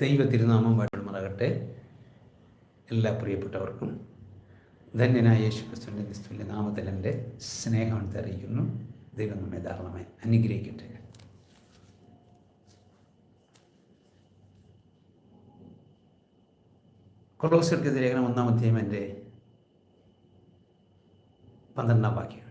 ദൈവ തിരുനാമം വാഴ്മറകട്ടെ എല്ലാ പ്രിയപ്പെട്ടവർക്കും ധന്യനായ യേശു ക്രിസ്തുവിന്റെ നാമത്തിൽ എന്റെ സ്നേഹം അറിയിക്കുന്നു ദൈവം നമ്മെ ധാരാളമായി അനുഗ്രഹിക്കട്ടെ. കൊളോസർക്കെതിരെ ലേഖനം എന്റെ പന്ത്രണ്ടാം വാക്യം.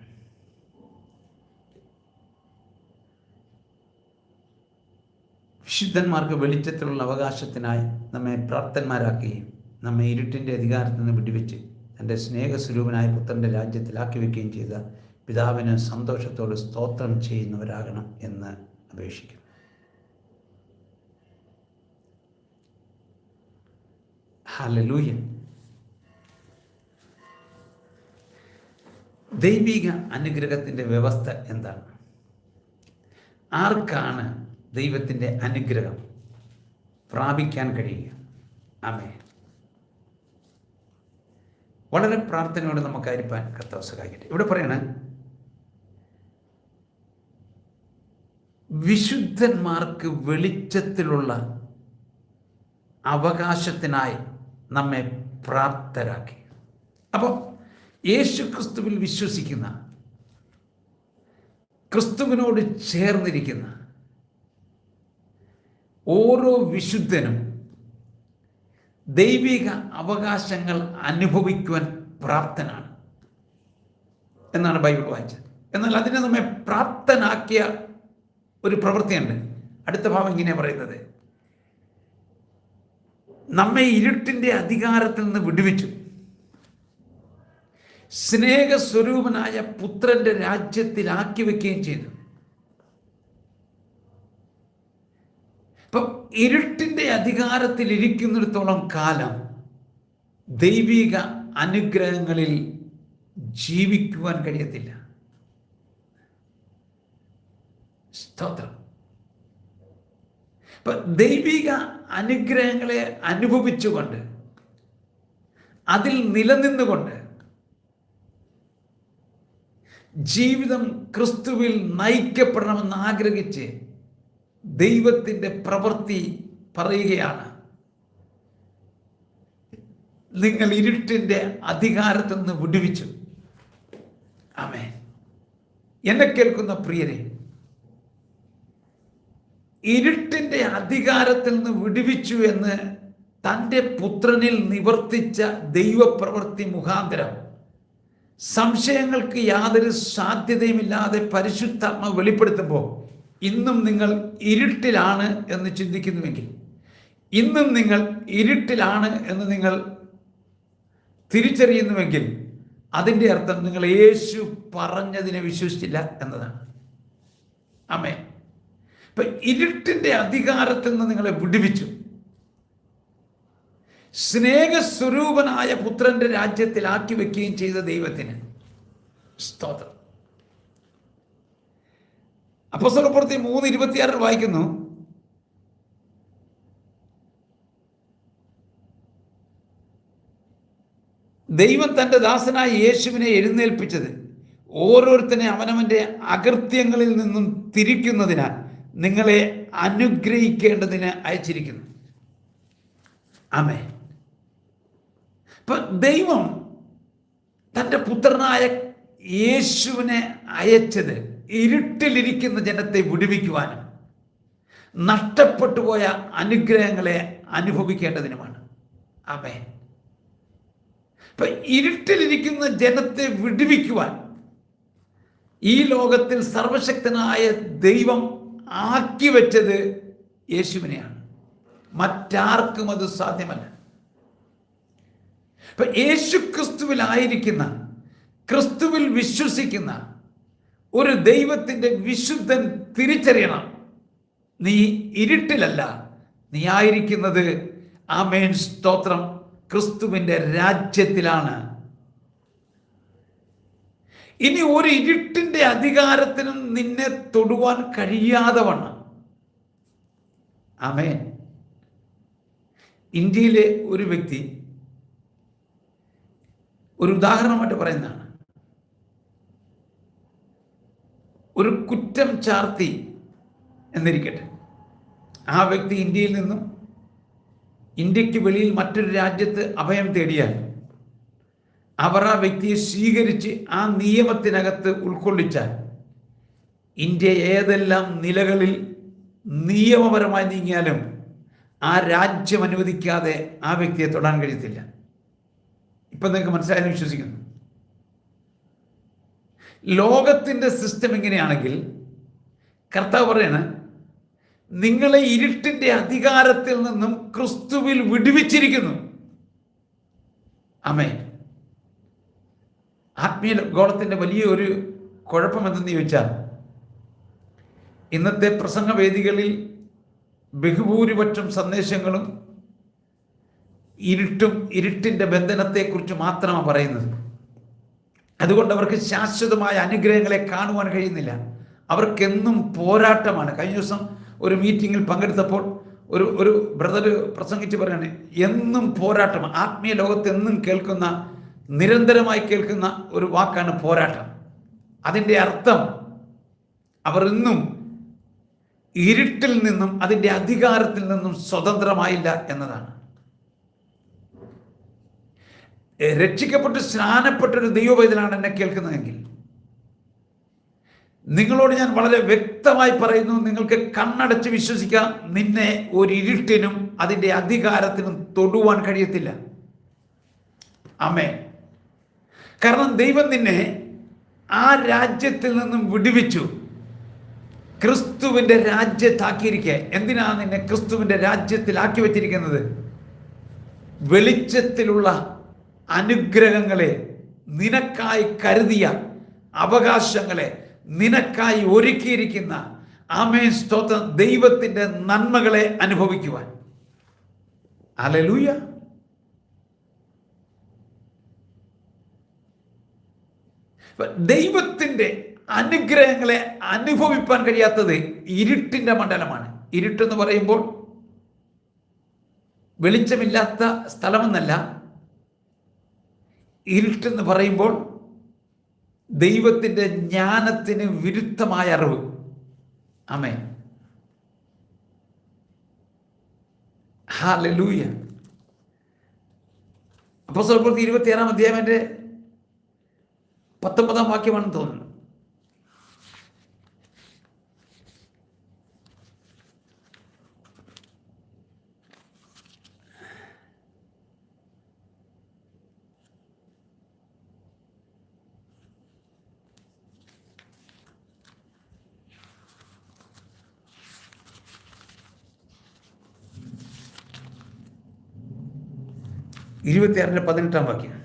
വിശുദ്ധന്മാർക്ക് വെളിച്ചത്തിലുള്ള അവകാശത്തിനായി നമ്മെ പ്രാപ്തന്മാരാക്കുകയും നമ്മെ ഇരുട്ടിന്റെ അധികാരത്തിൽ നിന്ന് വിടിവെച്ച് തന്റെ സ്നേഹസ്വരൂപനായ പുത്രന്റെ രാജ്യത്തിലാക്കി വയ്ക്കുകയും ചെയ്ത പിതാവിന് സന്തോഷത്തോട് സ്തോത്രം ചെയ്യുന്നവരാകണം എന്ന് അപേക്ഷിക്കുന്നു. ഹലലൂയൻ ദൈവിക അനുഗ്രഹത്തിന്റെ വ്യവസ്ഥ എന്താണ്? ആർക്കാണ് ദൈവത്തിന്റെ അനുഗ്രഹം പ്രാപിക്കാൻ കഴിയുക. ആമേ വളരെ പ്രാർത്ഥനയോടെ നമുക്കായിരിക്കാൻ കർത്താവ് സഹായിക്കട്ടെ. ഇവിടെ പറയണ വിശുദ്ധന്മാർക്ക് വെളിച്ചത്തിലുള്ള അവകാശത്തിനായി നമ്മെ പ്രാപ്തരാക്കി. അപ്പോൾ യേശു ക്രിസ്തുവിൽ വിശ്വസിക്കുന്ന ക്രിസ്തുവിനോട് ചേർന്നിരിക്കുന്ന ഓരോ വിശുദ്ധനും ദൈവിക അവകാശങ്ങൾ അനുഭവിക്കുവാൻ പ്രാപ്തനാണ് എന്നാണ് ബൈബിൾ വായിച്ചത്. എന്നാൽ അതിനെ നമ്മെ പ്രാപ്തനാക്കിയ ഒരു പ്രവൃത്തിയുണ്ട്. അടുത്ത ഭാവം ഇങ്ങനെയാണ് പറയുന്നത്. നമ്മെ ഇരുട്ടിന്റെ അധികാരത്തിൽ നിന്ന് വിടുവിച്ചു. സ്നേഹസ്വരൂപനായ പുത്രന്റെ രാജ്യത്തിലാക്കി വെക്കുകയും ചെയ്തു. ഇപ്പം ഇരുട്ടിന്റെ അധികാരത്തിൽ ഇരിക്കുന്നിടത്തോളം കാലം ദൈവിക അനുഗ്രഹങ്ങളിൽ ജീവിക്കുവാൻ കഴിയത്തില്ല. സ്തോത്രം. ഇപ്പൊ ദൈവിക അനുഗ്രഹങ്ങളെ അനുഭവിച്ചുകൊണ്ട് അതിൽ നിലനിന്നുകൊണ്ട് ജീവിതം ക്രിസ്തുവിൽ നയിക്കപ്പെടണമെന്ന് ആഗ്രഹിച്ച് ദൈവത്തിന്റെ പ്രവൃത്തി പറയുകയാണ്. നിങ്ങൾ ഇരുട്ടിന്റെ അധികാരത്തിൽ നിന്ന് വിടുവിച്ചു. ആമേ എന്നെ കേൾക്കുന്ന പ്രിയരെ ഇരുട്ടിന്റെ അധികാരത്തിൽ നിന്ന് വിടുവിച്ചു എന്ന് തന്റെ പുത്രനിൽ നിവർത്തിച്ച ദൈവപ്രവൃത്തി മുഖാന്തരം സംശയങ്ങൾക്ക് യാതൊരു സാധ്യതയുമില്ലാതെ പരിശുദ്ധാത്മ വെളിപ്പെടുത്തുമ്പോൾ ഇന്നും നിങ്ങൾ ഇരുട്ടിലാണ് എന്ന് ചിന്തിക്കുന്നുവെങ്കിൽ ഇന്നും നിങ്ങൾ ഇരുട്ടിലാണ് എന്ന് നിങ്ങൾ തിരിച്ചറിയുന്നുവെങ്കിൽ അതിന്റെ അർത്ഥം നിങ്ങൾ യേശു പറഞ്ഞതിനെ വിശ്വസിച്ചില്ല എന്നതാണ്. അമ്മേ ഇപ്പൊ ഇരുട്ടിന്റെ അധികാരത്തിൽ നിന്ന് നിങ്ങളെ വിടുവിച്ചു. സ്നേഹസ്വരൂപനായ പുത്രന്റെ രാജ്യത്തിലാക്കി വെക്കുകയും ചെയ്ത ദൈവത്തിന് സ്തോത്രം. അപ്പസ്വലപ്പുറത്തി മൂന്ന് ഇരുപത്തിയാറിൽ വായിക്കുന്നു. ദൈവം തന്റെ ദാസനായ യേശുവിനെ എഴുന്നേൽപ്പിച്ചത് ഓരോരുത്തനെ അവനവന്റെ അകൃത്യങ്ങളിൽ നിന്നും തിരിക്കുന്നതിനാൽ നിങ്ങളെ അനുഗ്രഹിക്കേണ്ടതിന് അയച്ചിരിക്കുന്നു. ആമേ ഇപ്പൊ ദൈവം തന്റെ പുത്രനായ യേശുവിനെ അയച്ചത് ഇരുട്ടിലിരിക്കുന്ന ജനത്തെ വിടുവിക്കുവാനും നഷ്ടപ്പെട്ടു പോയ അനുഗ്രഹങ്ങളെ അനുഭവിക്കേണ്ടതിനുമാണ്. അമേ ഇപ്പൊ ഇരുട്ടിലിരിക്കുന്ന ജനത്തെ വിടുവിക്കുവാൻ ഈ ലോകത്തിൽ സർവശക്തനായ ദൈവം ആക്കി വെച്ചത് യേശുവിനെയാണ്. മറ്റാർക്കും അത് സാധ്യമല്ല. ഇപ്പൊ യേശു ക്രിസ്തുവിലായിരിക്കുന്ന ക്രിസ്തുവിൽ വിശ്വസിക്കുന്ന ഒരു ദൈവത്തിന്റെ വിശുദ്ധൻ തിരിച്ചറിയണം. നീ ഇരുട്ടിലല്ല നീ ആയിരിക്കുന്നത് ആമേൻ സ്തോത്രം ക്രിസ്തുവിന്റെ രാജ്യത്തിലാണ്. ഇനി ഒരു ഇരുട്ടിന്റെ അധികാരത്തിനും നിന്നെ തൊടുവാൻ കഴിയാതെ വണ്ണം ആമേൻ. ഇന്ത്യയിലെ ഒരു വ്യക്തി ഒരു ഉദാഹരണമായിട്ട് പറയുന്നതാണ്. ഒരു കുറ്റം ചാർത്തി എന്നിരിക്കട്ടെ. ആ വ്യക്തി ഇന്ത്യയിൽ നിന്നും ഇന്ത്യയ്ക്ക് വെളിയിൽ മറ്റൊരു രാജ്യത്ത് അഭയം തേടിയാൽ അവർ ആ വ്യക്തിയെ സ്വീകരിച്ച് ആ നിയമത്തിനകത്ത് ഉൾക്കൊള്ളിച്ചാൽ ഇന്ത്യ ഏതെല്ലാം നിലകളിൽ നിയമപരമായി നീങ്ങിയാലും ആ രാജ്യം അനുവദിക്കാതെ ആ വ്യക്തിയെ തൊടാൻ കഴിയത്തില്ല. ഇപ്പം നിങ്ങൾക്ക് മനസ്സിലായെന്ന് വിശ്വസിക്കുന്നു. ലോകത്തിന്റെ സിസ്റ്റം എങ്ങനെയാണെങ്കിൽ കർത്താവ് പറയാണ് നിങ്ങളെ ഇരുട്ടിന്റെ അധികാരത്തിൽ നിന്നും ക്രിസ്തുവിൽ വിടുവിച്ചിരിക്കുന്നു. അമേ ആത്മീയ ഗോളത്തിന്റെ വലിയ ഒരു കുഴപ്പം എന്തെന്ന് ചോദിച്ചാൽ ഇന്നത്തെ പ്രസംഗവേദികളിൽ ബഹുഭൂരിപക്ഷം സന്ദേശങ്ങളും ഇരുട്ടും ഇരുട്ടിന്റെ ബന്ധനത്തെക്കുറിച്ച് മാത്രമാണ് പറയുന്നത്. അതുകൊണ്ട് അവർക്ക് ശാശ്വതമായ അനുഗ്രഹങ്ങളെ കാണുവാൻ കഴിയുന്നില്ല. അവർക്കെന്നും പോരാട്ടമാണ്. കഴിഞ്ഞ ദിവസം ഒരു മീറ്റിങ്ങിൽ പങ്കെടുത്തപ്പോൾ ഒരു ഒരു ബ്രദർ പ്രസംഗിച്ച് പറയാണ് എന്നും പോരാട്ടം ആത്മീയ ലോകത്ത് എന്നും കേൾക്കുന്ന നിരന്തരമായി കേൾക്കുന്ന ഒരു വാക്കാണ് പോരാട്ടം. അതിന്റെ അർത്ഥം അവർ ഇന്നും ഇരുട്ടിൽ നിന്നും അതിന്റെ അധികാരത്തിൽ നിന്നും സ്വതന്ത്രമായില്ല എന്നതാണ്. രക്ഷിക്കപ്പെട്ട് സ്നാനപ്പെട്ടൊരു ദൈവവേദനാണ് എന്നെ കേൾക്കുന്നതെങ്കിൽ. നിങ്ങളോട് ഞാൻ വളരെ വ്യക്തമായി പറയുന്നു നിങ്ങൾക്ക് കണ്ണടച്ച് വിശ്വസിക്കാം നിന്നെ ഒരു ഇരുട്ടിനും അതിന്റെ അധികാരത്തിനും തൊടുവാൻ കഴിയത്തില്ല. അമ്മേ കാരണം ദൈവം നിന്നെ ആ രാജ്യത്തിൽ നിന്നും വിടുവിച്ചു. ക്രിസ്തുവിന്റെ രാജ്യത്താക്കിയിരിക്കുക എന്തിനാണ് നിന്നെ ക്രിസ്തുവിന്റെ രാജ്യത്തിലാക്കി വെച്ചിരിക്കുന്നത്? വെളിച്ചത്തിലുള്ള അനുഗ്രഹങ്ങളെ നിനക്കായി കരുതിയ അവകാശങ്ങളെ നിനക്കായി ഒരുക്കിയിരിക്കുന്ന ആമേ സ്തോത്രം. ദൈവത്തിന്റെ നന്മകളെ അനുഭവിക്കുവാൻ. അലലൂയ ദൈവത്തിന്റെ അനുഗ്രഹങ്ങളെ അനുഭവിപ്പാൻ കഴിയാത്തത് ഇരുട്ടിന്റെ മണ്ഡലമാണ്. ഇരുട്ടെന്ന് പറയുമ്പോൾ വെളിച്ചമില്ലാത്ത സ്ഥലമെന്നല്ല ഇരുട്ടെന്ന് പറയുമ്പോൾ ദൈവത്തിന്റെ ജ്ഞാനത്തിന് വിരുദ്ധമായ അറിവ്. അമേ ഹാലൂയ അപ്പോൾ ഇരുപത്തിയേഴാം അധ്യായം അധ്യായന്റെ പത്തൊമ്പതാം വാക്യമാണെന്ന് തോന്നുന്നു. ഇരുപത്തിയാറിന്റെ പതിനെട്ടാം വാക്യം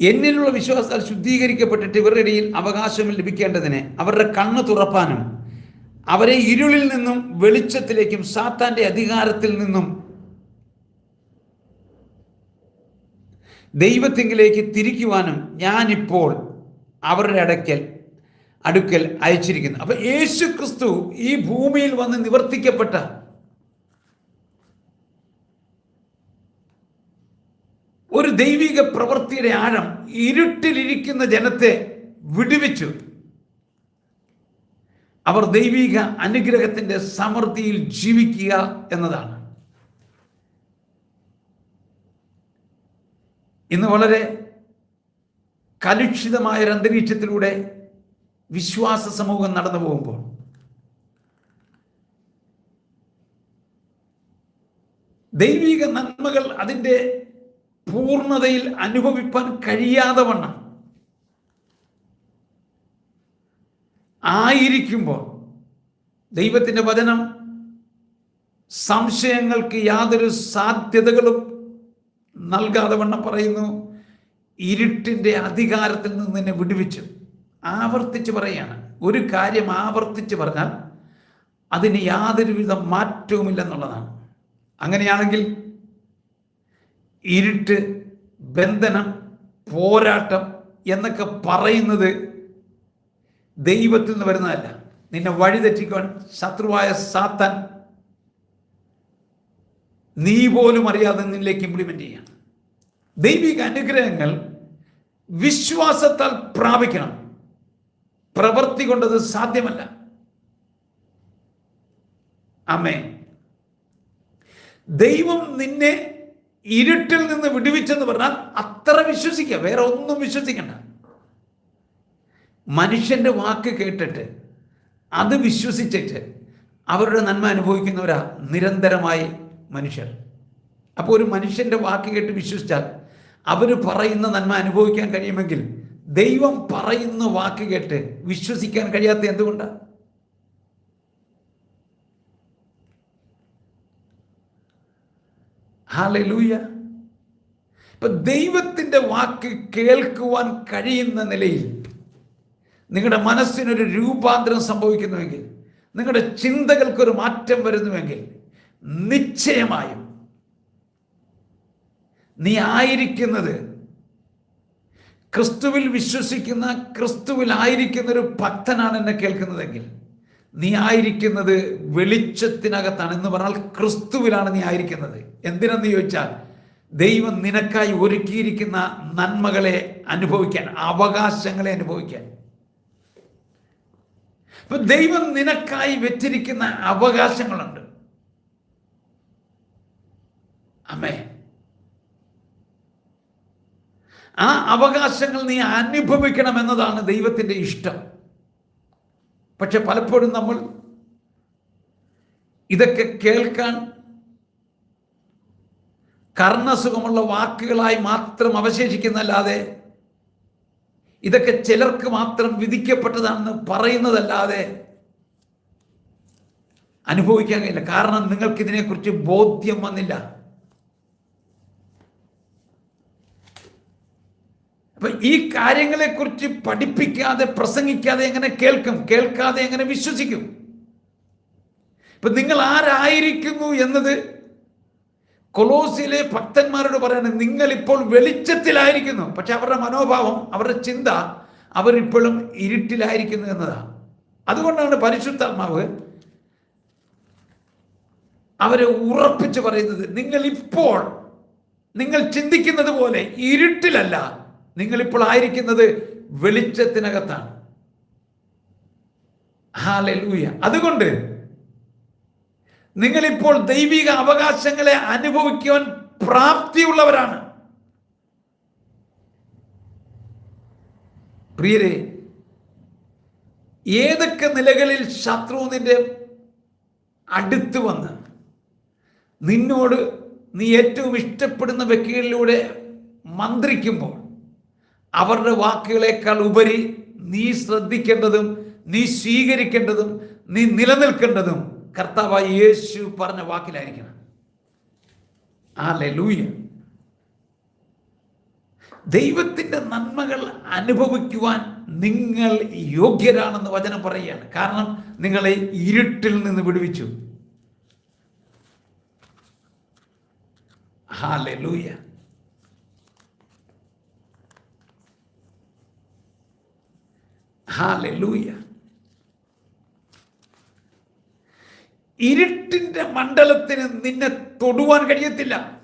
എന്നിലുള്ള വിശ്വാസത്താൽ ശുദ്ധീകരിക്കപ്പെട്ടിട്ട് ഇവരുടെ ഇടയിൽ അവകാശം ലഭിക്കേണ്ടതിന് അവരുടെ കണ്ണ് തുറപ്പാനും അവരെ ഇരുളിൽ നിന്നും വെളിച്ചത്തിലേക്കും സാത്താന്റെ അധികാരത്തിൽ നിന്നും ദൈവത്തിങ്കിലേക്ക് തിരിക്കുവാനും ഞാനിപ്പോൾ അവരുടെ അടയ്ക്കൽ അടുക്കൽ അയച്ചിരിക്കുന്നു. അപ്പൊ യേശു ക്രിസ്തു ഈ ഭൂമിയിൽ വന്ന് നിവർത്തിക്കപ്പെട്ട ഒരു ദൈവിക പ്രവൃത്തിയുടെ ആഴം ഇരുട്ടിലിരിക്കുന്ന ജനത്തെ വിടുവിച്ചു. അവർ ദൈവിക അനുഗ്രഹത്തിന്റെ സമൃദ്ധിയിൽ ജീവിക്കുക എന്നതാണ്. ഇന്ന് വളരെ കലുഷിതമായ ഒരു അന്തരീക്ഷത്തിലൂടെ വിശ്വാസ സമൂഹം നടന്നു പോകുമ്പോൾ ദൈവിക നന്മകൾ അതിന്റെ പൂർണതയിൽ അനുഭവിപ്പാൻ കഴിയാതെ വണ്ണം ആയിരിക്കുമ്പോൾ ദൈവത്തിന്റെ വചനം സംശയങ്ങൾക്ക് യാതൊരു സാധ്യതകളും നൽകാതെ വണ്ണം പറയുന്നു. ഇരുട്ടിന്റെ അധികാരത്തിൽ നിന്ന് നിന്നെ വിടുവിച്ചു. ആവർത്തിച്ച് പറയാണ് ഒരു കാര്യം ആവർത്തിച്ച് പറഞ്ഞാൽ അതിന് യാതൊരുവിധ മാറ്റവുമില്ലെന്നുള്ളതാണ്. അങ്ങനെയാണെങ്കിൽ ഇരുട്ട് ബന്ധനം പോരാട്ടം എന്നൊക്കെ പറയുന്നത് ദൈവത്തിൽ നിന്ന് വരുന്നതല്ല. നിന്നെ വഴിതെറ്റിക്കുവാൻ ശത്രുവായ സാത്താൻ നീ പോലും അറിയാതെ നിന്നിലേക്ക് ഇംപ്ലിമെന്റ് ചെയ്യണം. ദൈവിക അനുഗ്രഹങ്ങൾ വിശ്വാസത്താൽ പ്രാപിക്കണം. പ്രവൃത്തി കൊണ്ടത് സാധ്യമല്ല. അമേ ദൈവം നിന്നെ ഇരുട്ടിൽ നിന്ന് വിടുവിച്ചെന്ന് പറഞ്ഞാൽ അത്ര വിശ്വസിക്കുക വേറെ ഒന്നും വിശ്വസിക്കണ്ട. മനുഷ്യന്റെ വാക്ക് കേട്ടിട്ട് അത് വിശ്വസിച്ചിട്ട് അവരുടെ നന്മ അനുഭവിക്കുന്നവരാ നിരന്തരമായി മനുഷ്യർ. അപ്പോൾ ഒരു മനുഷ്യന്റെ വാക്ക് കേട്ട് വിശ്വസിച്ചാൽ അവർ പറയുന്ന നന്മ അനുഭവിക്കാൻ കഴിയുമെങ്കിൽ ദൈവം പറയുന്ന വാക്ക് കേട്ട് വിശ്വസിക്കാൻ കഴിയാത്ത എന്തുകൊണ്ടാണ് ഹാലലൂയ ഇപ്പൊ ദൈവത്തിന്റെ വാക്ക് കേൾക്കുവാൻ കഴിയുന്ന നിലയിൽ നിങ്ങളുടെ മനസ്സിനൊരു രൂപാന്തരം സംഭവിക്കുന്നുവെങ്കിൽ നിങ്ങളുടെ ചിന്തകൾക്കൊരു മാറ്റം വരുന്നുവെങ്കിൽ നിശ്ചയമായും നീ ആയിരിക്കുന്നത് ക്രിസ്തുവിൽ വിശ്വസിക്കുന്ന ക്രിസ്തുവിൽ ആയിരിക്കുന്ന ഒരു ഭക്തനാണ് എന്നെ കേൾക്കുന്നതെങ്കിൽ നീ ആയിരിക്കുന്നത് വെളിച്ചത്തിനകത്താണ് എന്ന് പറഞ്ഞാൽ ക്രിസ്തുവിലാണ് നീ ആയിരിക്കുന്നത്. എന്തിനെന്ന് ചോദിച്ചാൽ ദൈവം നിനക്കായി ഒരുക്കിയിരിക്കുന്ന നന്മകളെ അനുഭവിക്കാൻ അവകാശങ്ങളെ അനുഭവിക്കാൻ. അപ്പൊ ദൈവം നിനക്കായി വെച്ചിരിക്കുന്ന അവകാശങ്ങളുണ്ട്. അമ്മേ ആ അവകാശങ്ങൾ നീ അനുഭവിക്കണം എന്നതാണ് ദൈവത്തിന്റെ ഇഷ്ടം. പക്ഷെ പലപ്പോഴും നമ്മൾ ഇതൊക്കെ കേൾക്കാൻ കർണസുഖമുള്ള വാക്കുകളായി മാത്രം അവശേഷിക്കുന്നല്ലാതെ ഇതൊക്കെ ചിലർക്ക് മാത്രം വിധിക്കപ്പെട്ടതാണെന്ന് പറയുന്നതല്ലാതെ അനുഭവിക്കാൻ കഴിയില്ല. കാരണം നിങ്ങൾക്ക് ഇതിനെക്കുറിച്ച് ബോധ്യം വന്നില്ല. അപ്പൊ ഈ കാര്യങ്ങളെക്കുറിച്ച് പഠിപ്പിക്കാതെ പ്രസംഗിക്കാതെ എങ്ങനെ കേൾക്കും? കേൾക്കാതെ എങ്ങനെ വിശ്വസിക്കും? ഇപ്പൊ നിങ്ങൾ ആരായിരിക്കുന്നു എന്നത് കൊളോസിലെ ഭക്തന്മാരോട് പറയുന്നത് നിങ്ങൾ ഇപ്പോൾ വെളിച്ചത്തിലായിരിക്കുന്നു. പക്ഷെ അവരുടെ മനോഭാവം അവരുടെ ചിന്ത അവരിപ്പോഴും ഇരുട്ടിലായിരിക്കുന്നു എന്നതാണ് അതുകൊണ്ടാണ് പരിശുദ്ധാത്മാവ് അവരെ ഉറപ്പിച്ച് പറയുന്നത് നിങ്ങൾ ഇപ്പോൾ നിങ്ങൾ ചിന്തിക്കുന്നത് പോലെ ഇരുട്ടിലല്ല നിങ്ങളിപ്പോൾ ആയിരിക്കുന്നത് വെളിച്ചത്തിനകത്താണ്. അതുകൊണ്ട് നിങ്ങളിപ്പോൾ ദൈവിക അവകാശങ്ങളെ അനുഭവിക്കുവാൻ പ്രാപ്തിയുള്ളവരാണ്. പ്രിയരെ ഏതൊക്കെ നിലകളിൽ ശത്രു നിന്റെ അടുത്ത് വന്ന് നിന്നോട് നീ ഏറ്റവും ഇഷ്ടപ്പെടുന്ന വ്യക്തികളിലൂടെ മന്ത്രിക്കുമ്പോൾ അവരുടെ വാക്കുകളേക്കാൾ ഉപരി നീ ശ്രദ്ധിക്കേണ്ടതും നീ സ്വീകരിക്കേണ്ടതും നീ നിലനിൽക്കേണ്ടതും കർത്താവ് യേശു പറഞ്ഞ വാക്കിലായിരിക്കണം. ആ ലൂയ ദൈവത്തിന്റെ നന്മകൾ അനുഭവിക്കുവാൻ നിങ്ങൾ യോഗ്യരാണെന്ന് വചനം പറയുകയാണ്. കാരണം നിങ്ങളെ ഇരുട്ടിൽ നിന്ന് വിടുവിച്ചു. ഹാലെ ലൂയ ഹാലെ ലൂയ ഇരുട്ടിന്റെ മണ്ഡലത്തിന് നിന്നെ തൊടുവാൻ കഴിയത്തില്ല.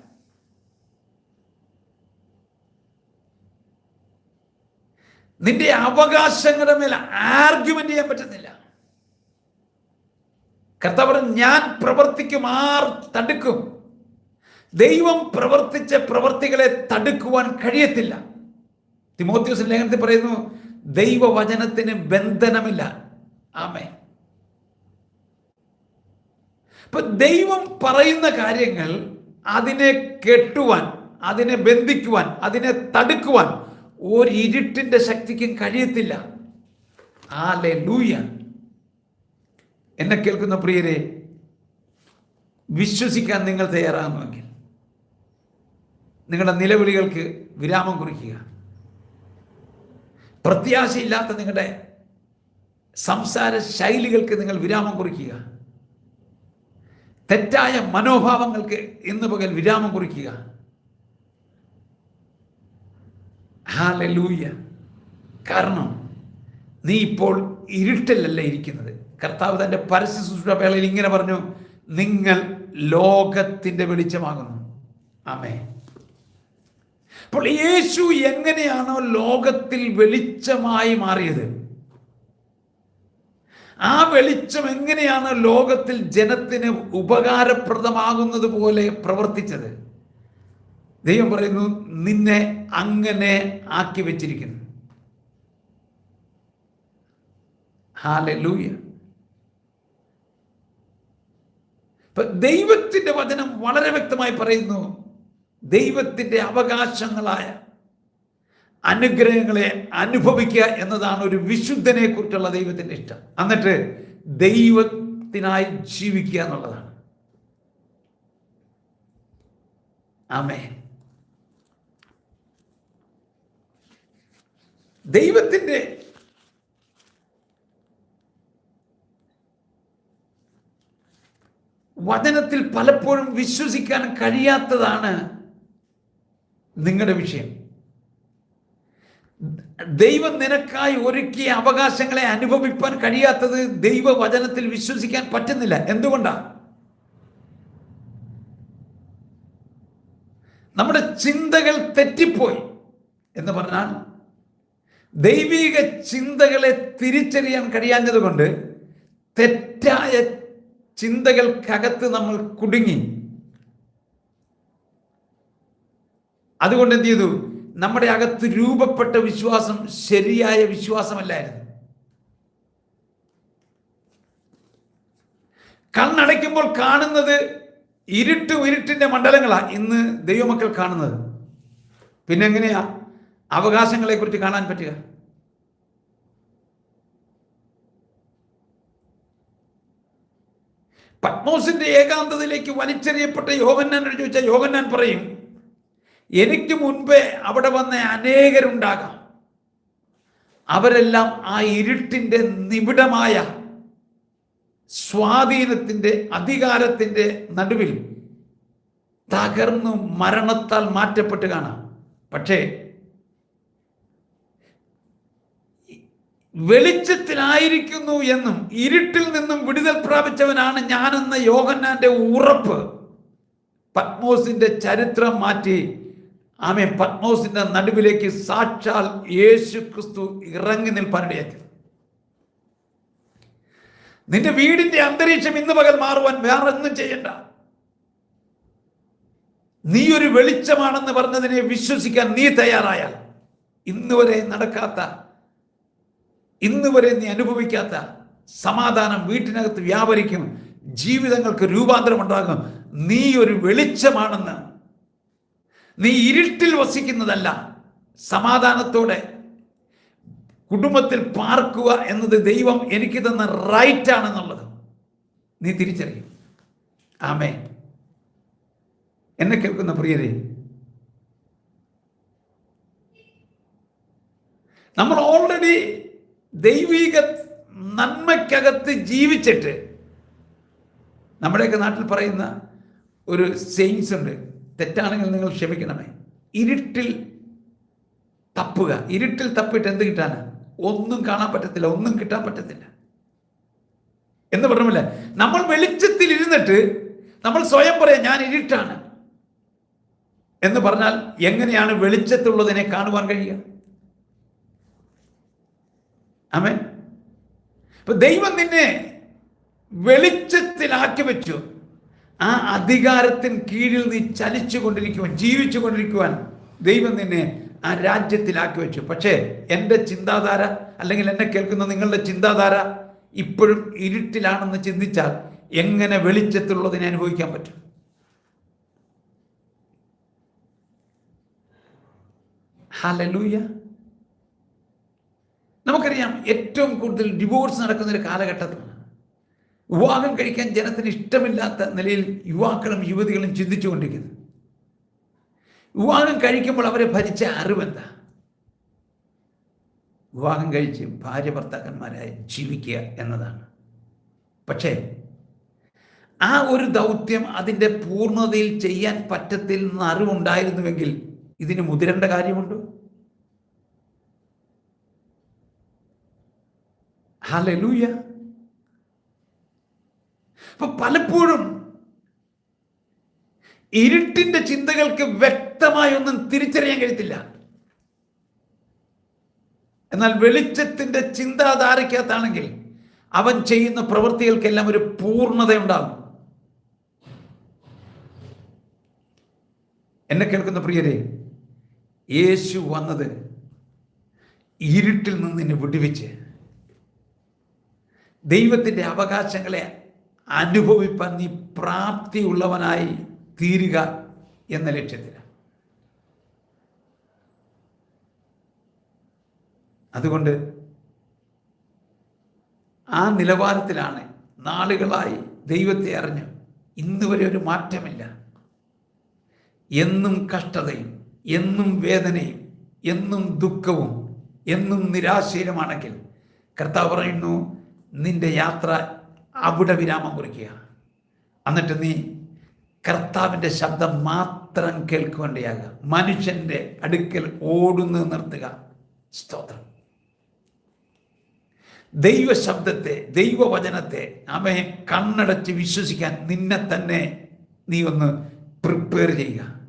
നിന്റെ അവകാശങ്ങളുടെ മേൽ ആർഗ്യുമെന്റ് ചെയ്യാൻ പറ്റുന്നില്ല. കർത്താവ് ഞാൻ പ്രവർത്തിക്കും ആർ തടുക്കും. ദൈവം പ്രവർത്തിച്ച പ്രവർത്തികളെ തടുക്കുവാൻ കഴിയത്തില്ല. തിമോത്യൂസിന്റെ ലേഖനത്തിൽ പറയുന്നു ദൈവവചനത്തിന് ബന്ധനമില്ല. ആമേ ഇപ്പൊ ദൈവം പറയുന്ന കാര്യങ്ങൾ അതിനെ കെട്ടുവാൻ അതിനെ ബന്ധിക്കുവാൻ അതിനെ തടുക്കുവാൻ ഒരു ഇരുട്ടിന്റെ ശക്തിക്കും കഴിയത്തില്ല. ആലെ ലൂയ എന്നെ കേൾക്കുന്ന പ്രിയരെ വിശ്വസിക്കാൻ നിങ്ങൾ തയ്യാറാകുന്നുവെങ്കിൽ നിങ്ങളുടെ നിലവിളികൾക്ക് വിരാമം കുറിക്കുക. പ്രത്യാശയില്ലാത്ത നിങ്ങളുടെ സംസാര ശൈലികൾക്ക് നിങ്ങൾ വിരാമം കുറിക്കുക. തെറ്റായ മനോഭാവങ്ങൾക്ക് ഇന്ന് പകൽ വിരാമം കുറിക്കുക. ഹാലലൂയ കാരണം നീ ഇപ്പോൾ ഇരുട്ടിലല്ല ഇരിക്കുന്നത്. കർത്താവ് തന്റെ പരസ്യ ശുശ്രൂഷ ഇങ്ങനെ പറഞ്ഞു നിങ്ങൾ ലോകത്തിന്റെ വെളിച്ചമാകുന്നു. ആമേ അപ്പോൾ യേശു എങ്ങനെയാണോ ലോകത്തിൽ വെളിച്ചമായി മാറിയത്? ആ വെളിച്ചം എങ്ങനെയാണ് ലോകത്തിൽ ജനത്തിന് ഉപകാരപ്രദമാകുന്നത് പോലെ പ്രവർത്തിച്ചത്? ദൈവം പറയുന്നു നിന്നെ അങ്ങനെ ആക്കി വെച്ചിരിക്കുന്നു. ഹാലൂയ ഇപ്പൊ ദൈവത്തിന്റെ വചനം വളരെ വ്യക്തമായി പറയുന്നു ദൈവത്തിന്റെ അവകാശങ്ങളായ അനുഗ്രഹങ്ങളെ അനുഭവിക്കുക എന്നതാണ് ഒരു വിശുദ്ധനെ കുറിച്ചുള്ള ദൈവത്തിന്റെ ഇഷ്ടം. എന്നിട്ട് ദൈവത്തിനായി ജീവിക്കുക എന്നുള്ളതാണ്. ആമേൻ. ദൈവത്തിന്റെ വചനത്തിൽ പലപ്പോഴും വിശ്വസിക്കാൻ കഴിയാത്തതാണ് നിങ്ങളുടെ വിഷയം. ദൈവം നിനക്കായി ഒരുക്കിയ അവകാശങ്ങളെ അനുഭവിപ്പാൻ കഴിയാത്തത് ദൈവവചനത്തിൽ വിശ്വസിക്കാൻ പറ്റുന്നില്ല. എന്തുകൊണ്ടാണ് നമ്മുടെ ചിന്തകൾ തെറ്റിപ്പോയി എന്ന് പറഞ്ഞാൽ ദൈവിക ചിന്തകളെ തിരിച്ചറിയാൻ കഴിയാഞ്ഞതുകൊണ്ട് തെറ്റായ ചിന്തകൾക്കകത്ത് നമ്മൾ കുടുങ്ങി. അതുകൊണ്ട് എന്ത് ചെയ്തു? നമ്മുടെ അകത്ത് രൂപപ്പെട്ട വിശ്വാസം ശരിയായ വിശ്വാസമല്ലായിരുന്നു. കണ്ണടയ്ക്കുമ്പോൾ കാണുന്നത് ഇരുട്ട് ഇരുട്ടിന്റെ മണ്ഡലങ്ങളാ ഇന്ന് ദൈവമക്കൾ കാണുന്നത്. പിന്നെ എങ്ങനെയാ അവകാശങ്ങളെ കുറിച്ച് കാണാൻ പറ്റുക. പത്മോസിന്റെ ഏകാന്തതയിലേക്ക് വലിച്ചെറിയപ്പെട്ട യോഗന്നാനോട് ചോദിച്ചാൽ യോഗന്നാൻ പറയും എനിക്ക് മുൻപേ അവിടെ വന്ന അനേകരുണ്ടാകാം. അവരെല്ലാം ആ ഇരുട്ടിന്റെ നിബിഡമായ സ്വാധീനത്തിന്റെ അധികാരത്തിന്റെ നടുവിൽ തകർന്നു മരണത്താൽ മാറ്റപ്പെട്ട് കാണാം. പക്ഷേ വെളിച്ചത്തിലായിരിക്കുന്നു എന്നും ഇരുട്ടിൽ നിന്നും വിടുതൽ പ്രാപിച്ചവനാണ് ഞാനെന്ന യോഹന്നാന്റെ ഉറപ്പ് പത്മോസിന്റെ ചരിത്രം മാറ്റി ആമേ പത്മോസിന്റെ നടുവിലേക്ക് സാക്ഷാൽ യേശു ക്രിസ്തു ഇറങ്ങി നിൽപ്പാനിടയാക്കി. നിന്റെ വീടിന്റെ അന്തരീക്ഷം ഇന്ന് പകൽ മാറുവാൻ വേറെ ഒന്നും ചെയ്യണ്ട. നീ ഒരു വെളിച്ചമാണെന്ന് പറഞ്ഞതിനെ വിശ്വസിക്കാൻ നീ തയ്യാറായാൽ ഇന്ന് വരെ നടക്കാത്ത ഇന്ന് വരെ നീ അനുഭവിക്കാത്ത സമാധാനം വീട്ടിനകത്ത് വ്യാപരിക്കും ജീവിതങ്ങൾക്ക് രൂപാന്തരം ഉണ്ടാകും. നീ ഒരു വെളിച്ചമാണെന്ന് നീ ഇരുട്ടിൽ വസിക്കുന്നതല്ല സമാധാനത്തോടെ കുടുംബത്തിൽ പാർക്കുക എന്നത് ദൈവം എനിക്ക് തന്ന റൈറ്റ് ആണെന്നുള്ളത് നീ തിരിച്ചറിയും. ആമേ എന്നെ കേൾക്കുന്ന പ്രിയരെ നമ്മൾ ഓൾറെഡി ദൈവിക നന്മയ്ക്കകത്ത് ജീവിച്ചിട്ട് നമ്മുടെയൊക്കെ നാട്ടിൽ പറയുന്ന ഒരു സെയിൻസ് ഉണ്ട്. തെറ്റാണെങ്കിൽ നിങ്ങൾ ക്ഷമിക്കണമേ. ഇരുട്ടിൽ തപ്പുക. ഇരുട്ടിൽ തപ്പിട്ട് എന്ത് കിട്ടാന്? ഒന്നും കാണാൻ പറ്റത്തില്ല ഒന്നും കിട്ടാൻ പറ്റത്തില്ല. എന്ന് പറഞ്ഞില്ല? നമ്മൾ വെളിച്ചത്തിൽ ഇരുന്നിട്ട് നമ്മൾ സ്വയം പറയാം ഞാൻ ഇരുട്ടാണ്. എന്ന് പറഞ്ഞാൽ എങ്ങനെയാണ് വെളിച്ചത്തുള്ളതിനെ കാണുവാൻ കഴിയുക? ആമേ ഇപ്പൊ ദൈവം നിന്നെ വെളിച്ചത്തിലാക്കി വെച്ചു. ആ അധികാരത്തിന് കീഴിൽ നീ ചലിച്ചു കൊണ്ടിരിക്കുവാൻ ജീവിച്ചു കൊണ്ടിരിക്കുവാൻ ദൈവം നിന്നെ ആ രാജ്യത്തിലാക്കി വെച്ചു. പക്ഷേ എന്റെ ചിന്താധാര അല്ലെങ്കിൽ എന്നെ കേൾക്കുന്ന നിങ്ങളുടെ ചിന്താധാര ഇപ്പോഴും ഇരുട്ടിലാണെന്ന് ചിന്തിച്ചാൽ എങ്ങനെ വെളിച്ചത്തുള്ളതിനെ അനുഭവിക്കാൻ പറ്റും? ഹലലൂയ നമുക്കറിയാം ഏറ്റവും കൂടുതൽ ഡിവോഴ്സ് നടക്കുന്ന ഒരു കാലഘട്ടത്തിലാണ്. വിവാഹം കഴിക്കാൻ ജനത്തിന് ഇഷ്ടമില്ലാത്ത നിലയിൽ യുവാക്കളും യുവതികളും ചിന്തിച്ചുകൊണ്ടിരിക്കുന്നു. വിവാഹം കഴിക്കുമ്പോൾ അവരെ ഭരിച്ച അറിവെന്താ? വിവാഹം കഴിച്ച് ഭാര്യ ഭർത്താക്കന്മാരായി ജീവിക്കുക എന്നതാണ്. പക്ഷേ ആ ഒരു ദൗത്യം അതിന്റെ പൂർണതയിൽ ചെയ്യാൻ പറ്റത്തില്ലെന്ന് അറിവുണ്ടായിരുന്നുവെങ്കിൽ ഇതിന് മുതിരേണ്ട കാര്യമുണ്ടോ? ഹലലൂയ അപ്പൊ പലപ്പോഴും ഇരുട്ടിന്റെ ചിന്തകൾക്ക് വ്യക്തമായി ഒന്നും തിരിച്ചറിയാൻ കഴിയത്തില്ല. എന്നാൽ വെളിച്ചത്തിന്റെ ചിന്താധാരയ്ക്കകത്താണെങ്കിൽ അവൻ ചെയ്യുന്ന പ്രവൃത്തികൾക്കെല്ലാം ഒരു പൂർണതയുണ്ടാകും. എന്നെ കേൾക്കുന്ന പ്രിയരെ യേശു വന്നത് ഇരുട്ടിൽ നിന്ന് നിന്നെ വിടുവിച്ച് ദൈവത്തിന്റെ അവകാശങ്ങളെ അനുഭവിപ്പാൻ നീ പ്രാപ്തിയുള്ളവനായി തീരുക എന്ന ലക്ഷ്യത്തിലാണ് അതുകൊണ്ട് ആ നിലവാരത്തിലാണ് നാളുകളായി ദൈവത്തെ അറിഞ്ഞ് ഇന്ന് വരെ ഒരു മാറ്റമില്ല. എന്നും കഷ്ടതയും എന്നും വേദനയും എന്നും ദുഃഖവും എന്നും നിരാശയിലുമാണെങ്കിൽ കർത്താവ് പറയുന്നു നിന്റെ യാത്ര അവിടെ വിരാമം കുറിക്കുക. എന്നിട്ട് നീ കർത്താവിന്റെ ശബ്ദം മാത്രം കേൾക്കേണ്ടയാകുക മനുഷ്യന്റെ അടുക്കൽ ഓടുന്നു നിർത്തുക. സ്തോത്രം. ദൈവശബ്ദത്തെ ദൈവവചനത്തെ അവയെ കണ്ണടച്ച് വിശ്വസിക്കാൻ നിന്നെ തന്നെ നീ ഒന്ന് പ്രിപ്പയർ ചെയ്യുക.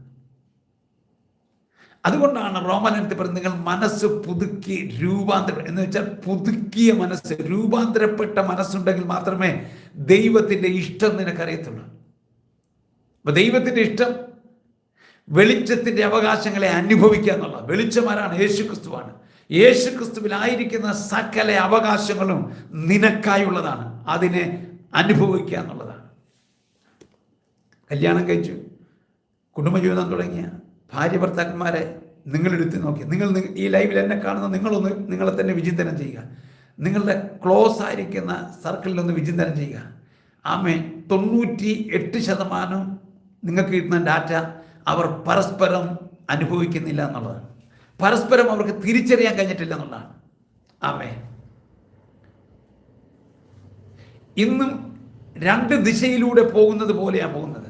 അതുകൊണ്ടാണ് റോമനത്തിൽ പറയുന്നത്? നിങ്ങൾ മനസ്സ് പുതുക്കി രൂപാന്തര എന്ന് വെച്ചാൽ പുതുക്കിയ മനസ്സ് രൂപാന്തരപ്പെട്ട മനസ്സുണ്ടെങ്കിൽ മാത്രമേ ദൈവത്തിന്റെ ഇഷ്ടം നിനക്കറിയത്തുള്ളൂ. അപ്പൊ ദൈവത്തിന്റെ ഇഷ്ടം വെളിച്ചത്തിന്റെ അവകാശങ്ങളെ അനുഭവിക്കുക എന്നുള്ള വെളിച്ചമാരാണ് യേശു ക്രിസ്തുവാണ് യേശു ക്രിസ്തുവിലായിരിക്കുന്ന സകല അവകാശങ്ങളും നിനക്കായുള്ളതാണ്. അതിനെ അനുഭവിക്കുക എന്നുള്ളതാണ്. കല്യാണം കഴിച്ചു. കുടുംബജീവിതം തുടങ്ങിയ ഭാര്യ ഭർത്താക്കന്മാരെ നിങ്ങളെടുത്ത് നോക്കി. നിങ്ങൾ ഈ ലൈവിൽ എന്നെ കാണുന്ന നിങ്ങളൊന്ന് നിങ്ങളെ തന്നെ വിചിന്തനം ചെയ്യുക. നിങ്ങളുടെ ക്ലോസ് ആയിരിക്കുന്ന സർക്കിളിലൊന്ന് വിചിന്തനം ചെയ്യുക. ആമേ തൊണ്ണൂറ്റി എട്ട് ശതമാനം നിങ്ങൾക്ക് കിട്ടുന്ന ഡാറ്റ അവർ പരസ്പരം അനുഭവിക്കുന്നില്ല എന്നുള്ളതാണ്. പരസ്പരം അവർക്ക് തിരിച്ചറിയാൻ കഴിഞ്ഞിട്ടില്ല എന്നുള്ളതാണ്. ആമേ ഇന്നും രണ്ട് ദിശയിലൂടെ പോകുന്നത് പോലെയാണ് പോകുന്നത്.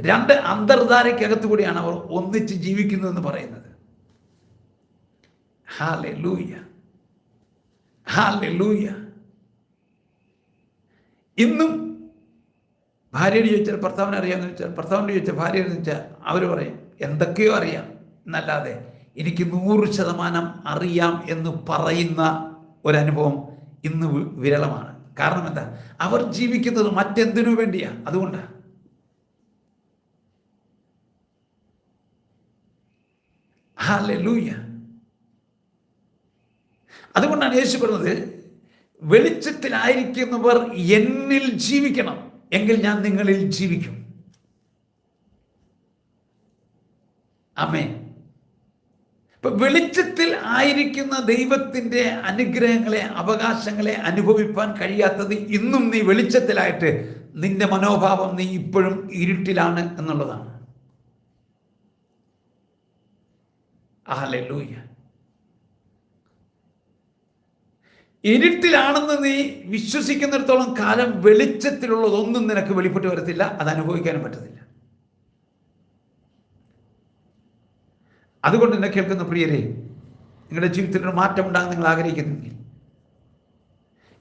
രണ്ട് അന്തർധാരയ്ക്കകത്തു കൂടിയാണ് അവർ ഒന്നിച്ച് ജീവിക്കുന്നതെന്ന് പറയുന്നത്. ഹാലെ ലൂയ ഹാലെ ലൂയ ഇന്നും ഭാര്യയോട് ചോദിച്ചാൽ ഭർത്താവിനെ അറിയാമെന്ന് ചോദിച്ചാൽ ഭർത്താവിനോട് ചോദിച്ചാൽ ഭാര്യ എന്ന് വെച്ചാൽ അവർ പറയും എന്തൊക്കെയോ അറിയാം. എന്നല്ലാതെ എനിക്ക് നൂറ് ശതമാനം അറിയാം എന്ന് പറയുന്ന ഒരനുഭവം ഇന്ന് വിരളമാണ്. കാരണം എന്താ? അവർ ജീവിക്കുന്നത് മറ്റെന്തിനു വേണ്ടിയാണ് അതുകൊണ്ടാണ് ഹാലൂയ അതുകൊണ്ടാണ് യേശു പറഞ്ഞത് വെളിച്ചത്തിലായിരിക്കുന്നവർ എന്നിൽ ജീവിക്കണം എങ്കിൽ ഞാൻ നിങ്ങളിൽ ജീവിക്കും. അമേ ഇപ്പൊ വെളിച്ചത്തിൽ ആയിരിക്കുന്ന ദൈവത്തിന്റെ അനുഗ്രഹങ്ങളെ അവകാശങ്ങളെ അനുഭവിപ്പാൻ കഴിയാത്തത് ഇന്നും നീ വെളിച്ചത്തിലായിട്ട് നിന്റെ മനോഭാവം നീ ഇപ്പോഴും ഇരുട്ടിലാണ് എന്നുള്ളതാണ്. ആലൂയ ഇരുട്ടിലാണെന്ന് നീ വിശ്വസിക്കുന്നിടത്തോളം കാലം വെളിച്ചത്തിലുള്ളതൊന്നും നിനക്ക് വെളിപ്പെട്ട് വരത്തില്ല. അത് അനുഭവിക്കാനും പറ്റത്തില്ല. അതുകൊണ്ട് എന്നെ കേൾക്കുന്ന പ്രിയരെ നിങ്ങളുടെ ജീവിതത്തിൽ ഒരു മാറ്റം ഉണ്ടാകാൻ നിങ്ങൾ ആഗ്രഹിക്കുന്നെങ്കിൽ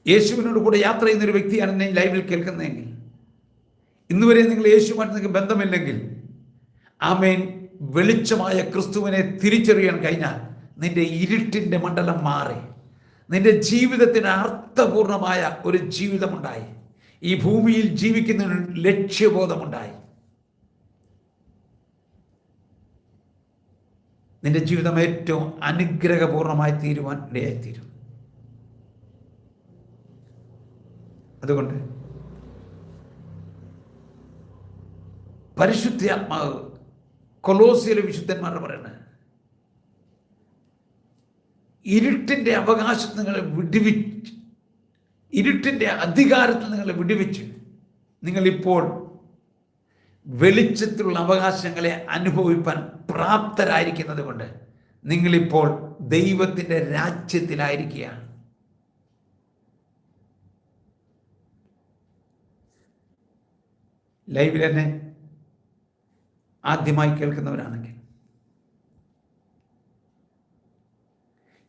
യേശുവിനോട് കൂടെ യാത്ര ചെയ്യുന്ന ഒരു വ്യക്തിയാണ് എന്നെ ലൈവിൽ കേൾക്കുന്നതെങ്കിൽ ഇന്നുവരെ നിങ്ങൾ യേശുമായിട്ട് നിങ്ങൾക്ക് ബന്ധമില്ലെങ്കിൽ ആമേൻ. വെളിച്ചമായ ക്രിസ്തുവിനെ തിരിച്ചറിയാൻ കഴിഞ്ഞാൽ നിന്റെ ഇരുട്ടിന്റെ മണ്ഡലം മാറി. നിന്റെ ജീവിതത്തിന് അർത്ഥപൂർണമായ ഒരു ജീവിതമുണ്ടായി. ഈ ഭൂമിയിൽ ജീവിക്കുന്നതിന് ലക്ഷ്യബോധമുണ്ടായി. നിന്റെ ജീവിതം ഏറ്റവും അനുഗ്രഹപൂർണമായി തീരുവാൻ ഇടയായിത്തീരും. അതുകൊണ്ട് പരിശുദ്ധാത്മാവ് കൊലോസിയിലെ വിശുദ്ധന്മാരുടെ പറയുന്നത് ഇരുട്ടിന്റെ അവകാശത്ത് നിങ്ങളെ വിടുവിച്ച് ഇരുട്ടിന്റെ അധികാരത്തിൽ നിങ്ങളെ വിടുവിച്ച് നിങ്ങളിപ്പോൾ വെളിച്ചത്തിലുള്ള അവകാശങ്ങളെ അനുഭവിപ്പാൻ പ്രാപ്തരായിരിക്കുന്നത് കൊണ്ട് നിങ്ങളിപ്പോൾ ദൈവത്തിന്റെ രാജ്യത്തിലായിരിക്കുകയാണ്. ലൈവിൽ തന്നെ ആദ്യമായി കേൾക്കുന്നവരാണെങ്കിൽ.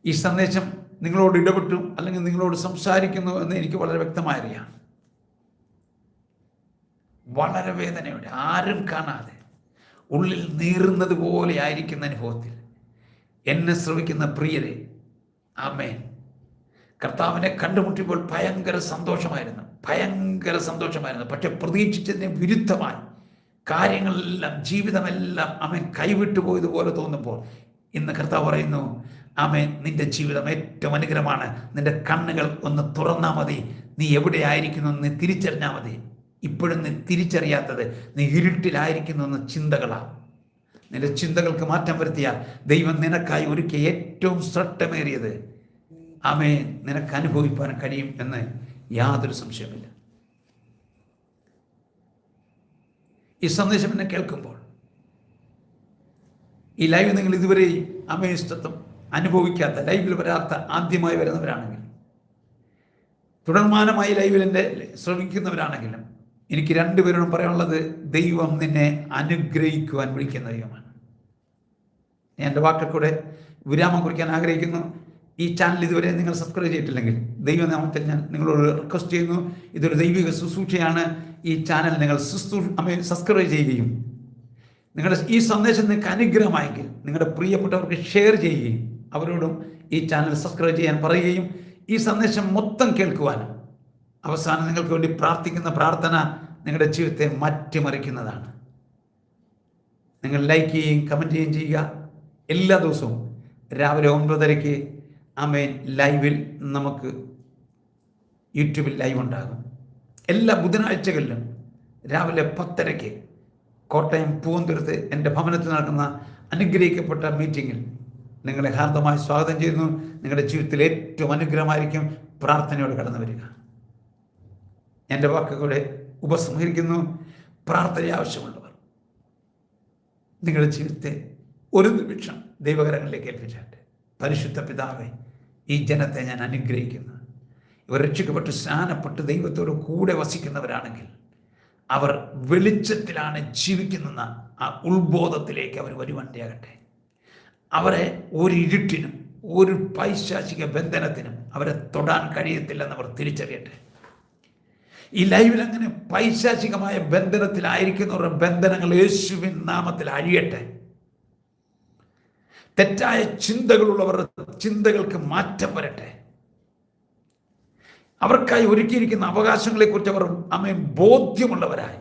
ഈ സന്ദേശം നിങ്ങളോട് ഇടപെട്ടു അല്ലെങ്കിൽ നിങ്ങളോട് സംസാരിക്കുന്നു എന്ന് എനിക്ക് വളരെ വ്യക്തമായി അറിയാം വളരെ വേദനയോടെ ആരും കാണാതെ ഉള്ളിൽ നീറുന്നത് പോലെ ആയിരിക്കുന്ന അനുഭവത്തിൽ എന്നെ ശ്രവിക്കുന്ന പ്രിയരെ ആമേൻ. കർത്താവിനെ കണ്ടുമുട്ടിയപ്പോൾ ഭയങ്കര സന്തോഷമായിരുന്നു ഭയങ്കര സന്തോഷമായിരുന്നു. പക്ഷെ പ്രതീക്ഷിച്ചതിന് വിരുദ്ധമായി കാര്യങ്ങളെല്ലാം ജീവിതമെല്ലാം അവൻ കൈവിട്ടു പോയതുപോലെ തോന്നുമ്പോൾ ഇന്ന് കർത്താവ് പറയുന്നു ആമേ നിന്റെ ജീവിതം ഏറ്റവും അനുഗ്രഹമാണ്. നിന്റെ കണ്ണുകൾ ഒന്ന് തുറന്നാൽ മതി. നീ എവിടെയായിരിക്കുന്നു എന്ന് നീ തിരിച്ചറിഞ്ഞാൽ മതി. ഇപ്പോഴും നീ തിരിച്ചറിയാത്തത് നീ ഇരുട്ടിലായിരിക്കുന്നു എന്ന ചിന്തകളാണ് നിന്റെ ചിന്തകൾക്ക് മാറ്റം വരുത്തിയാൽ ദൈവം നിനക്കായി ഒരുക്കിയ ഏറ്റവും ശ്രദ്ധമേറിയത്. ആമേ നിനക്ക് അനുഭവിക്കാൻ കഴിയും എന്ന് യാതൊരു സംശയമില്ല ഈ സന്ദേശം എന്നെ കേൾക്കുമ്പോൾ. ഈ ലൈവ് നിങ്ങൾ ഇതുവരെയും അമേനിഷ്ടത്വം അനുഭവിക്കാത്ത ലൈവിൽ വരാത്ത ആദ്യമായി വരുന്നവരാണെങ്കിൽ തുടർമാനമായി ലൈവിൽ എന്റെ ശ്രമിക്കുന്നവരാണെങ്കിലും എനിക്ക് രണ്ടുപേരോടും പറയാനുള്ളത് ദൈവം നിന്നെ അനുഗ്രഹിക്കുവാൻ വിളിക്കുന്ന ദൈവമാണ്. ഞാൻ എന്റെ വാക്കിൽ വിരാമം കുറിക്കാൻ ആഗ്രഹിക്കുന്നു. ഈ ചാനൽ ഇതുവരെ നിങ്ങൾ സബ്സ്ക്രൈബ് ചെയ്തിട്ടില്ലെങ്കിൽ ദൈവനാമത്തിൽ ഞാൻ നിങ്ങളോട് റിക്വസ്റ്റ് ചെയ്യുന്നു. ഇതൊരു ദൈവിക ശുശ്രൂഷയാണ്. ഈ ചാനൽ നിങ്ങൾ സബ്സ്ക്രൈബ് ചെയ്യുകയും നിങ്ങളുടെ ഈ സന്ദേശം നിങ്ങൾക്ക് അനുഗ്രഹമായെങ്കിൽ നിങ്ങളുടെ പ്രിയപ്പെട്ടവർക്ക് ഷെയർ ചെയ്യുകയും അവരോടും ഈ ചാനൽ സബ്സ്ക്രൈബ് ചെയ്യാൻ പറയുകയും ഈ സന്ദേശം മൊത്തം കേൾക്കുവാനും അവസാനം നിങ്ങൾക്ക് വേണ്ടി പ്രാർത്ഥിക്കുന്ന പ്രാർത്ഥന നിങ്ങളുടെ ജീവിതത്തെ മാറ്റിമറിക്കുന്നതാണ്. നിങ്ങൾ ലൈക്ക് ചെയ്യുകയും കമന്റ് ചെയ്യുകയും ചെയ്യുക. എല്ലാ ദിവസവും രാവിലെ ഒൻപതരയ്ക്ക് അമേൻ ലൈവിൽ നമുക്ക് യൂട്യൂബിൽ ലൈവ് ഉണ്ടാകും. എല്ലാ ബുധനാഴ്ചകളിലും രാവിലെ പത്തരയ്ക്ക് കോട്ടയം പൂവന്തുരത്ത് എന്റെ ഭവനത്തിൽ നടക്കുന്ന അനുഗ്രഹിക്കപ്പെട്ട മീറ്റിങ്ങിൽ നിങ്ങളെ ഹാർദമായി സ്വാഗതം ചെയ്യുന്നു. നിങ്ങളുടെ ജീവിതത്തിൽ ഏറ്റവും അനുഗ്രഹമായിരിക്കും പ്രാർത്ഥനയോട് കടന്നു വരിക. എന്റെ വാക്കുകളെ ഉപസംഹരിക്കുന്നു. പ്രാർത്ഥന ആവശ്യമുള്ളവർ നിങ്ങളുടെ ജീവിതത്തെ ഒരു നിമിഷം ദൈവകരങ്ങളിലേക്ക് ഏൽപ്പിച്ചാട്ടെ. പരിശുദ്ധ പിതാവെ ഈ ജനത്തെ ഞാൻ അനുഗ്രഹിക്കുന്നു. ഇവർ രക്ഷിക്കപ്പെട്ട് സ്നാനപ്പെട്ട് ദൈവത്തോട് കൂടെ വസിക്കുന്നവരാണെങ്കിൽ അവർ വെളിച്ചത്തിലാണ് ജീവിക്കുന്ന ആ ഉത്ബോധത്തിലേക്ക് അവർ വരുവാനിടയാകട്ടെ അവരെ ഒരിരുട്ടിനും ഒരു പൈശാചിക ബന്ധനത്തിനും അവരെ തൊടാൻ കഴിയത്തില്ലെന്ന് അവർ തിരിച്ചറിയട്ടെ. ഈ ലൈവിൽ അങ്ങനെ പൈശാചികമായ ബന്ധനത്തിലായിരിക്കുന്നവരുടെ ബന്ധനങ്ങൾ യേശുവിൻ നാമത്തിൽ അഴിയട്ടെ. തെറ്റായ ചിന്തകളുള്ളവരുടെ ചിന്തകൾക്ക് മാറ്റം വരട്ടെ. അവർക്കായി ഒരുക്കിയിരിക്കുന്ന അവകാശങ്ങളെക്കുറിച്ച് അവർ അമ്മയെ ബോധ്യമുള്ളവരായി.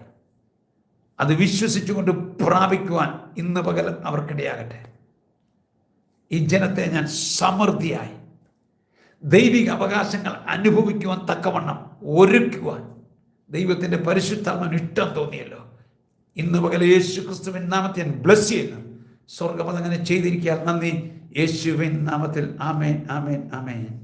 അത് വിശ്വസിച്ചുകൊണ്ട് പ്രാപിക്കുവാൻ ഇന്ന് പകൽ അവർക്കിടയാകട്ടെ. ഈ ജനത്തെ ഞാൻ സമൃദ്ധിയായി. ദൈവിക അവകാശങ്ങൾ അനുഭവിക്കുവാൻ തക്കവണ്ണം ഒരുക്കുവാൻ ദൈവത്തിന്റെ പരിശുദ്ധാത്മൻ ഇഷ്ടം തോന്നിയല്ലോ. ഇന്ന് പകൽ യേശു ക്രിസ്തുവിൻ നാമത്തെ ഞാൻ ബ്ലസ് ചെയ്യുന്നു. സ്വർഗം അങ്ങനെ ചെയ്തിരിക്കാൻ നന്ദി. യേശുവിൻ നാമത്തിൽ. ആമേൻ ആമേൻ ആമേൻ.